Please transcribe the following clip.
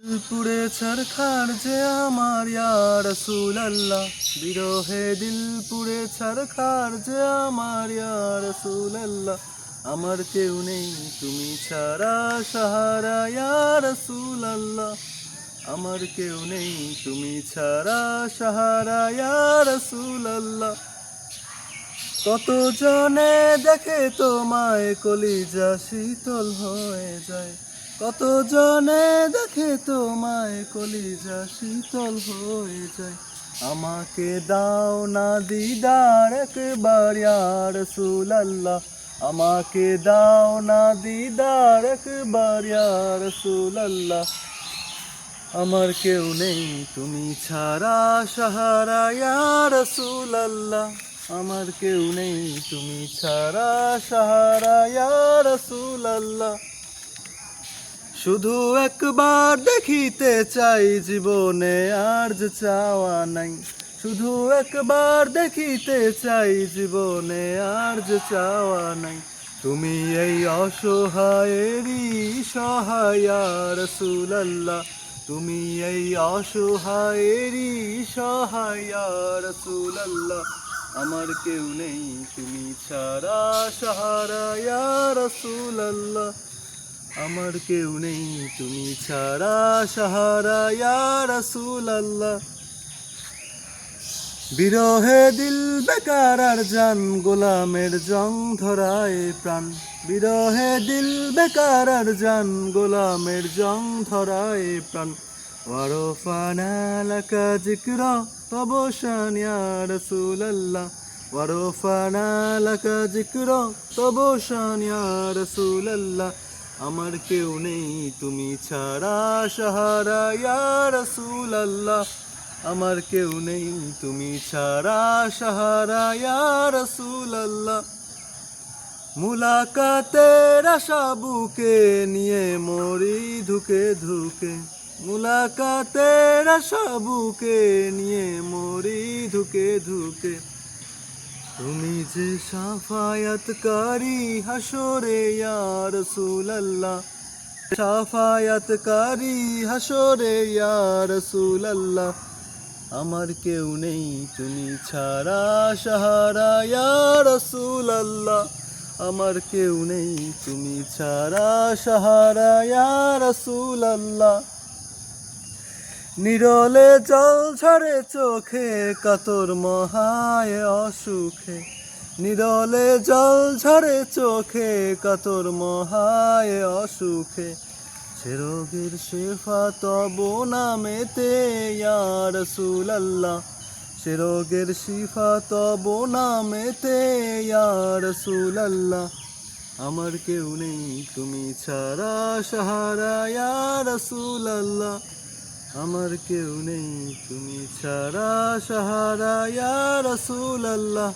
পুরে ছারখার যে আমার ইয়ার বিরহে দিল পুরে ছারখার যে আমার ইয়ার রসুল আল্লাহ আমার কেউ নেই, তুমি ছাড়া সাহারা ইয়ার রসুল আল্লাহ আমার কেউ নেই, তুমি ছাড়া সাহারা ইয়ার রসুল আল্লাহ কত জনে দেখে তোমায় কলিজা শীতল হয়ে যায়। কত জনে দেখে তোমায় কলিজা শীতল হয়ে যায়? আমাকে দাও না দিদার একবার ইয়ার সুলাল্লাহ আমাকে দাও না দিদার একবার ইয়ার সুলাল্লাহ আমার কেউ নেই, তুমি ছাড়া সাহারা ইয়ার সুলাল্লাহ আমার কেউ নেই, তুমি ছাড়া সাহারা ইয়ার আল্লাহ শুধু একবার দেখিতে চাই জীবনে আর যে চাওয়া নাই। শুধু একবার দেখিতে চাই জীবনে আর যে চাওয়া নাই। তুমি এই অসহায়েরই সহায়ার সুলাল্লাহ তুমি এই অসহায়েরই সহায়ার সুলাল্লাহ আমার কেউ নেই, তুমি ছাড়া সাহারা রসুলাল্লাহ। আমার কেউ নেই, তুমি ছাড়া সাহারা রসুলাল্লাহ। বিরহে দিল বেকার আর জান, গোলামের জং ধরায় প্রাণ। বিরহে দিল বেকার আর জান, গোলামের জং ধরায় প্রাণ। ওয়ারফানা লাকা জিকরা, তব শান ইয়া রাসূলুল্লাহ। ওয়ারফানা লাকা জিকরা, তব শান ইয়া রাসূলুল্লাহ। আমার কেউ নেই, তুমি ছাড়া সাহারা, ইয়া আল্লাহ আমার কেউ নেই, তুমি ছাড়া সাহারা, ইয়া রাসূলুল্লাহ। মুলাকাতের আশা বুকে নিয়ে মরি ধুকে ধুকে। মুলাকাতের আশা বুকে নিয়ে মরি ধুকে ধুকে। তুমি যে সাফায়াতকারী হাসরে ইয়ার সুলাল্লাহ সাফায়াতকারী হাসরে ইয়ার সুলাল্লাহ আমার কেউ নেই তুমি ছাড়া সাহারা ইয়ার সুলাল্লাহ আমার কেউ নেই তুমি ছাড়া সাহারা ইয়ার সুলাল্লাহ নিরলে জল ঝরে চোখে, কাতর মহায় অসুখে। নিরলে জল ঝরে চোখে, কাতর মহায় অসুখে। সে রোগের শেফা তব নামেতে, ইয়ার সুলাল্লাহ। সে রোগের শিফা তব নামেতে, ইয়ার সুলাল্লাহ। আমার কেউ নেই, তুমি ছাড়া সাহারা, ইয়ার সুলাল্লাহ। আমার কেউ নেই তুমি ছাড়া সাহারা ইয়া রসুল আল্লাহ